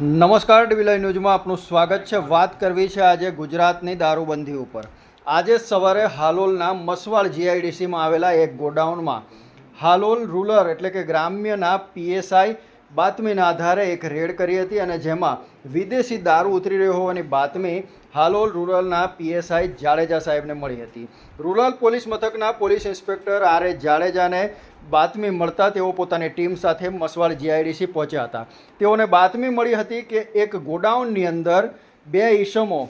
નમસ્કાર ડીવીલાઈ ન્યૂઝમાં આપનું સ્વાગત છે. વાત કરવી છે આજે ગુજરાતની દારૂબંધી ઉપર. આજે સવારે હાલોલના મસવાડ જીઆઈડીસીમાં આવેલા એક ગોડાઉનમાં હાલોલ રૂરલ એટલે કે ગ્રામ્યના પીએસઆઈ બાતમીના આધારે એક રેડ કરી હતી અને જેમાં વિદેશી દારૂ ઉતરી રહ્યો હોવાની બાતમી હાલોલ રૂરલના પીએસઆઈ જાડેજા સાહેબને મળી હતી. રૂરલ પોલીસ મથકના પોલીસ ઇન્સ્પેક્ટર આર એ જાડેજાને બાતમી મળતા તેઓ પોતાની ટીમ સાથે મસવાડ જીઆઈડીસી પહોંચ્યા હતા. તેઓને બાતમી મળી હતી કે એક ગોડાઉનની અંદર બે ઈસમો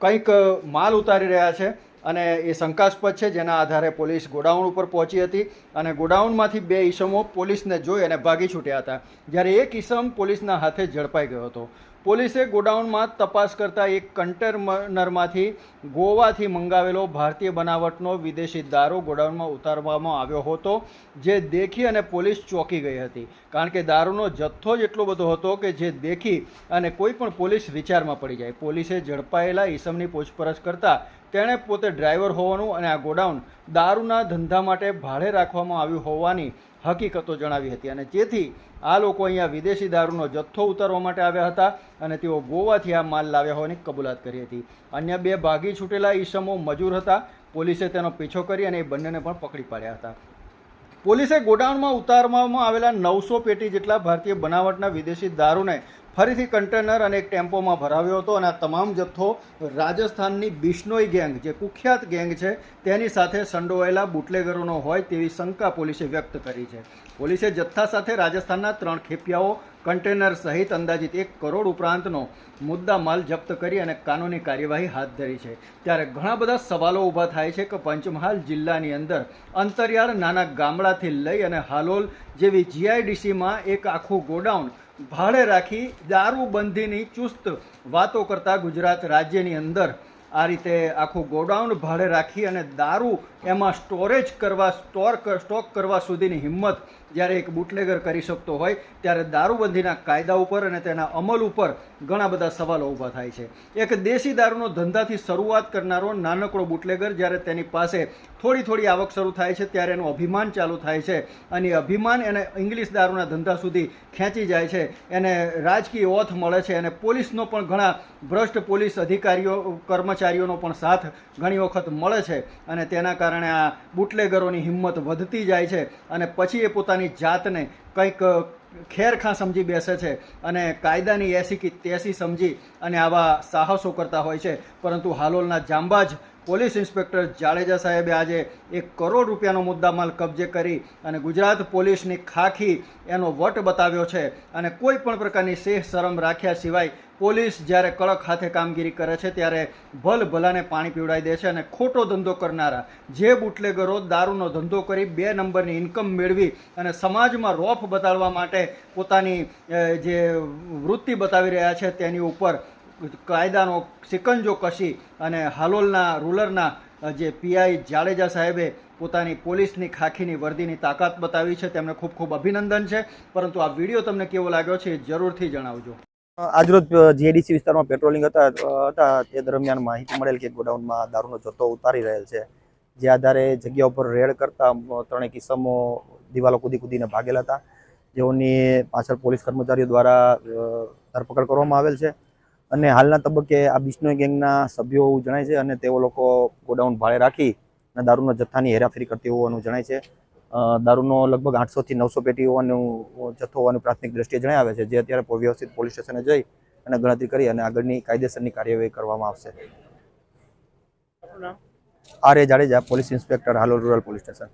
કંઈક માલ ઉતારી રહ્યા છે. અને એ શંકાસ્પદ છે, જેના આધારે પોલીસ ગોડાઉન ઉપર પહોંચી હતી અને ગોડાઉનમાંથી બે ઈસમો પોલીસને જોઈ અને ભાગી છૂટ્યા હતા. જ્યારે એક ઈસમ પોલીસના હાથે ઝડપાઈ ગયો હતો. પોલીસે ગોડાઉનમાં તપાસ કરતા એક કન્ટેનરમાંથી ગોવાથી મંગાવેલો ભારતીય બનાવટનો વિદેશી દારૂ ગોડાઉનમાં ઉતારવામાં આવ્યો હતો, જે દેખી અને પોલીસ ચોંકી ગઈ હતી. કારણ કે દારૂનો જથ્થો જ એટલો બધો હતો કે જે દેખી અને કોઈ પણ પોલીસ વિચારમાં પડી જાય. પોલીસે ઝડપાયેલા ઈસમની પૂછપરછ કરતા તેણે પોતે ડ્રાઈવર હોવાનું અને આ ગોડાઉન દારૂના ધંધા માટે ભાડે રાખવામાં આવ્યું હોવાની હકીકતો જણાવી હતી. અને જેથી આ લોકો અહીંયા વિદેશી દારૂનો જથ્થો ઉતારવા માટે આવ્યા હતા અને તેઓ ગોવાથી આ માલ લાવ્યા હોવાની કબૂલાત કરી હતી. અન્ય બે ભાગી છૂટેલા ઈસમો મજૂર હતા. પોલીસે તેનો પીછો કરી અને એ બંનેને પણ પકડી પાડ્યા હતા. પોલીસે ગોડાઉનમાં ઉતારવામાં આવેલા નવસો પેટી જેટલા ભારતીય બનાવટના વિદેશી દારૂને ફરીથી કન્ટેનર અને એક ટેમ્પોમાં ભરાવ્યો હતો અને આ તમામ જથ્થો રાજસ્થાનની બિશ્નોઈ ગેંગ, જે કુખ્યાત ગેંગ છે, તેની સાથે સંડોવાયેલા બુટલેગરોનો હોય તેવી શંકા પોલીસે વ્યક્ત કરી છે. પોલીસે જથ્થા સાથે રાજસ્થાનના ત્રણ ખેપિયાઓ કન્ટેનર સહિત અંદાજિત એક કરોડ ઉપરાંતનો મુદ્દા માલ જપ્ત કરી અને કાનૂની કાર્યવાહી હાથ ધરી છે. ત્યારે ઘણા બધા સવાલો ઊભા થાય છે કે પંચમહાલ જિલ્લાની અંદર અંતરિયાળ નાના ગામડાથી લઈ અને હાલોલ જેવી જીઆઈડીસીમાં એક આખું ગોડાઉન ભાડે રાખી દારૂબંધીની ચુસ્ત વાતો કરતા ગુજરાત રાજ્યની અંદર આ રીતે આખું ગોડાઉન ભાડે રાખી અને દારૂ એમાં સ્ટોરેજ કરવા, સ્ટોર સ્ટોક કરવા સુધીની હિંમત જ્યારે એક બુટલેગર કરી શકતો હોય, ત્યારે દારૂબંધીના કાયદા ઉપર અને તેના અમલ ઉપર ઘણા બધા સવાલો ઊભા થાય છે. એક દેશી દારૂનો ધંધાથી શરૂઆત કરનારો નાનકડો બુટલેગર જ્યારે તેની પાસે થોડી થોડી આવક શરૂ થાય છે, ત્યારે એનું અભિમાન ચાલુ થાય છે અને અભિમાન એને ઇંગ્લિશ દારૂના ધંધા સુધી ખેંચી જાય છે. એને રાજકીય ઓથ મળે છે અને પોલીસનો પણ ઘણા ભ્રષ્ટ પોલીસ અધિકારીઓ, કર્મચારીઓનો પણ સાથ ઘણી વખત મળે છે અને તેના કારણે આ બુટલેગરોની હિંમત વધતી જાય છે અને પછી એ પોતાની જાતને કંઈક ખેરખા સમજી બેસે છે અને કાયદાની એસી કે તેસી સમજી અને આવા સાહસો કરતા હોય છે. પરંતુ હાલોલના જાંબાજ પોલીસ ઇન્સ્પેક્ટર જાડેજા સાહેબે આજે એક કરોડ રૂપિયાનો મુદ્દામાલ કબજે કરી અને ગુજરાત પોલીસની ખાખી એનો વટ બતાવ્યો છે અને કોઈ પણ પ્રકારની સેહ શરમ રાખ્યા સિવાય પોલીસ જ્યારે કડક હાથે કામગીરી કરે છે ત્યારે ભલ ભલાને પાણી પીવડાવી દે છે અને ખોટો ધંધો કરનારા જે બુટલેગરો દારૂનો ધંધો કરી બે નંબરની ઇન્કમ મેળવી અને સમાજમાં રોફ બતાડવા માટે પોતાની જે વૃત્તિ બતાવી રહ્યા છે તેની ઉપર કાયદાનો સિકંજો કસી અને હાલોલના રૂલરના જે પીઆઈ જાડેજા સાહેબે પોતાની પોલીસની ખાખીની વર્દીની તાકાત બતાવી છે, તેમને ખૂબ ખૂબ અભિનંદન છે. પરંતુ આ વીડિયો તમને કેવો લાગ્યો છે એ જરૂરથી જણાવજો. આજરોજ જીએડીસી વિસ્તારમાં પેટ્રોલિંગ હતા હતા, તે દરમિયાન માહિતી મળેલ કે ગોડાઉનમાં દારૂનો જથ્થો ઉતારી રહેલ છે. જે આધારે જગ્યા ઉપર રેડ કરતા ત્રણેય કિસ્સમો દિવાલો કૂદી કૂદીને ભાગેલા હતા. જેઓની પાછળ પોલીસ કર્મચારીઓ દ્વારા ધરપકડ કરવામાં આવેલ છે. અને હાલના તબક્કે આ બિશ્નોઈ ગેંગના સભ્યો હોવું જણાય છે અને તેઓ લોકો ગોડાઉન ભાડે રાખી અને દારૂના જથ્થાની હેરાફેરી કરતી હોવાનું જણાય છે. દારૂનો લગભગ આઠસોથી નવસો પેટી હોવાનું જથ્થો હોવાનું પ્રાથમિક દ્રષ્ટિએ જણાવે છે. જે અત્યારે વ્યવસ્થિત પોલીસ સ્ટેશને જઈ અને ગણતરી કરી અને આગળની કાયદેસરની કાર્યવાહી કરવામાં આવશે. R A Jadeja police inspector Halol rural police station.